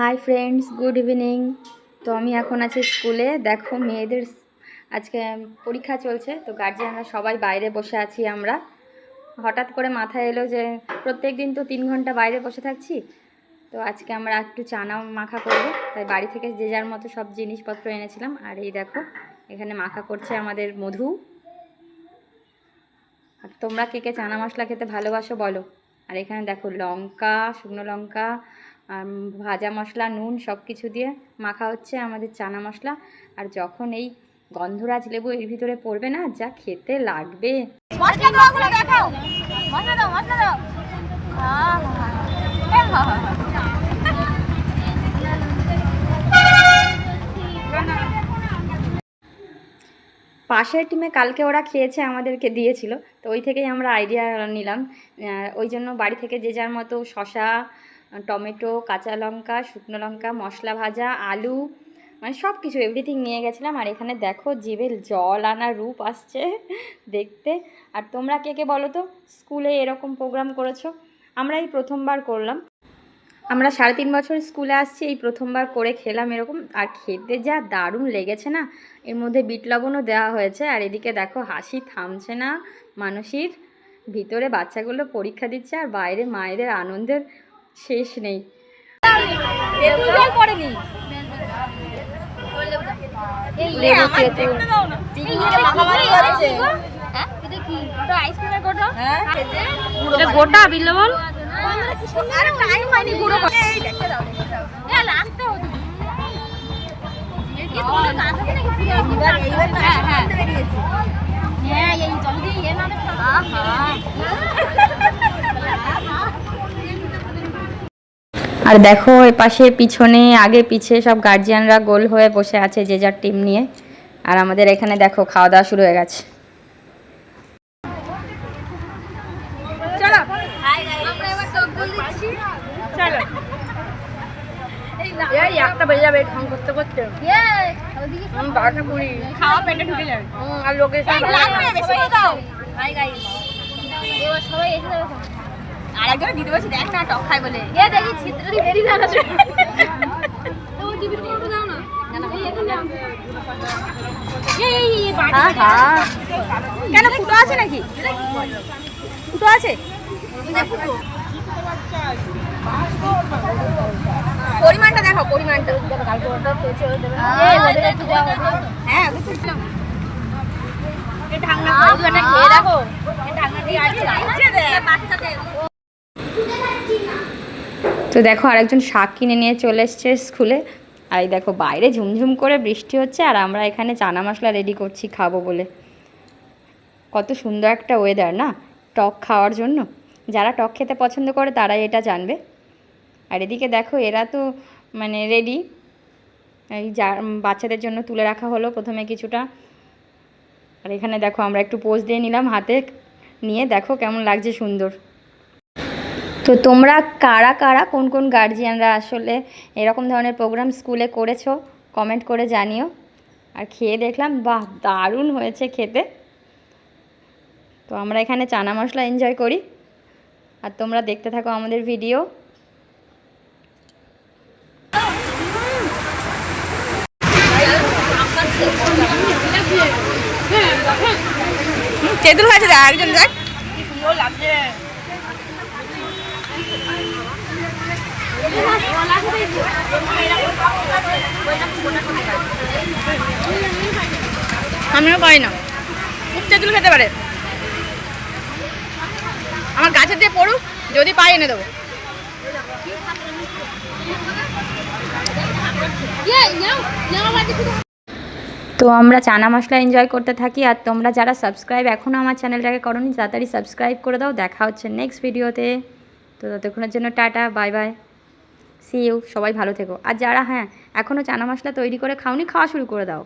Hi friends good evening তো আমি এখন আছি স্কুলে। দেখো, মেয়েদের আজকে পরীক্ষা চলছে। তো গার্জিয়ানরা সবাই বাইরে বসে আছি আমরা। হঠাৎ করে মাথায় এলো যে প্রত্যেক দিন তো তিন ঘণ্টা বাইরে বসে থাকছি। তো আজকে আমরা একটু চানা মাখা করব। তাই বাড়ি থেকে যে যার মতো সব জিনিসপত্র এনেছিলাম। আর এই দেখো, এখানে মাখা করছে আমাদের মধু। আর তোমরা কে কে চানা মশলা খেতে ভালোবাসো বলো। আর এখানে দেখো লঙ্কা, শুকনো লঙ্কা আর ভাজা মশলা নুন সব কিছু দিয়ে মাখা হচ্ছে আমাদের চানা মশলা। আর যখন এই গন্ধরাজ লেবু এর ভিতরে পড়বে না যা খেতে লাগবে। পাশের টিমে কালকে ওরা খেয়েছে আমাদেরকে দিয়েছিল। তো ওই থেকেই আমরা আইডিয়া নিলাম। ওই জন্য বাড়ি থেকে যে যার মতো শশা টমেটো, কাঁচা লঙ্কা, শুকনো লঙ্কা, মশলা ভাজা, আলু মানে সব কিছু এভরিথিং নিয়ে গেছিলাম। আর এখানে দেখো জিভে জল আনা রূপ আসছে দেখতে। আর তোমরা কে কে বলো তো, স্কুলে এরকম প্রোগ্রাম করেছ? আমরা এই প্রথমবার করলাম। আমরা সাড়ে তিন বছর স্কুলে আসছি, এই প্রথমবার করে খেলাম এরকম। আর খেতে যা দারুণ লেগেছে না, এর মধ্যে বিট লবণও দেওয়া হয়েছে। আর এদিকে দেখো হাসি থামছে না মানুষের। ভিতরে বাচ্চাগুলো পরীক্ষা দিচ্ছে আর বাইরে মায়েদের আনন্দের শেষ নেই। এই না। এই হ্যাঁ? এটা কি? ওটা আইসক্রিমের গোটা? হ্যাঁ। খেতে এটা? গোটা বিট লবণ আরে টাইম হয়নি গুঁড়ো করে এই দেখতে দাও দেখতে দাও এ লাস্টে হতো কি তোমাদের কাজ আছে নাকি ফিরে এইবার এইবার হ্যাঁ হ্যাঁ হ্যাঁ এই জল দিয়ে ইয়ে না আর দেখো এ পাশে পিছনে আগে পিছে সব গার্জিয়ানরা গোল হয়ে বসে আছে যে যার টিম নিয়ে। আর আমাদের এখানে দেখো খাওয়া দাওয়া শুরু হয়ে গেছে। চলো। আমরা এবার টকবল দিচ্ছি চলো। এই একটা বেজে যাবে ঢং করতে করতে। বারোটা কুড়ি। খাওয়া পেটে ঢুকে যাবে। আর লোকের বেশি করে দাও। হাই গাই এবার সবাই এসে যাবে আরেকজন দিতে বলছি দেখ না টক খাই বলে। এ দেখি বেরিয়ে যাচ্ছে তো টিভির দাও না? কেন? ফুটো আছে নাকি? ফুটো আছে? পরিমাণটা দেখো পরিমাণটা। হ্যাঁ দেখো বাচ্চাদের। তো দেখো আরেকজন শাক কিনে নিয়ে চলে এসছে স্কুলে। আর এই দেখো বাইরে ঝুমঝুম করে বৃষ্টি হচ্ছে আর আমরা এখানে চানা মশলা রেডি করছি খাব বলে। কত সুন্দর একটা ওয়েদার না? টক খাওয়ার জন্য। যারা টক খেতে পছন্দ করে তারাই এটা জানবে। আর এদিকে দেখো এরা তো মানে রেডি এই যা, বাচ্চাদের জন্য তুলে রাখা হলো প্রথমে কিছুটা। আর এখানে দেখো আমরা একটু পোজ দিয়ে নিলাম হাতে। নিয়ে দেখো কেমন লাগছে সুন্দর। তো তোমরা কারা কারা কোন কোন গার্জিয়ানরা আসলে এরকম ধরনের প্রোগ্রাম স্কুলে করেছ কমেন্ট করে জানিও আর খেয়ে দেখলাম বাহ দারুণ হয়েছে খেতে তো আমরা এখানে চানা মশলা এনজয় করি আর তোমরা দেখতে থাকো আমাদের ভিডিও তেঁতুল হয়েছে একজন দেখ কি লাগছে আমিও পাই না। খুব তেঁতুল খেতে পারে। আমার গাছের দিয়ে পড়ুক, যদি পাই এনে দেবো। তো আমরা চানা মশলা এনজয় করতে থাকি, আর তোমরা যারা সাবস্ক্রাইব এখনও আমার চ্যানেলটাকে করোনি, তাড়াতাড়ি সাবস্ক্রাইব করে দাও। দেখা হচ্ছে নেক্সট ভিডিওতে তো। ততক্ষণের জন্য টাটা বাই বাই সি সবাই ভালো থেকো। আর যারা হ্যাঁ এখনও চানা মশলা তৈরি করে খাওনি, খাওয়া শুরু করে দাও।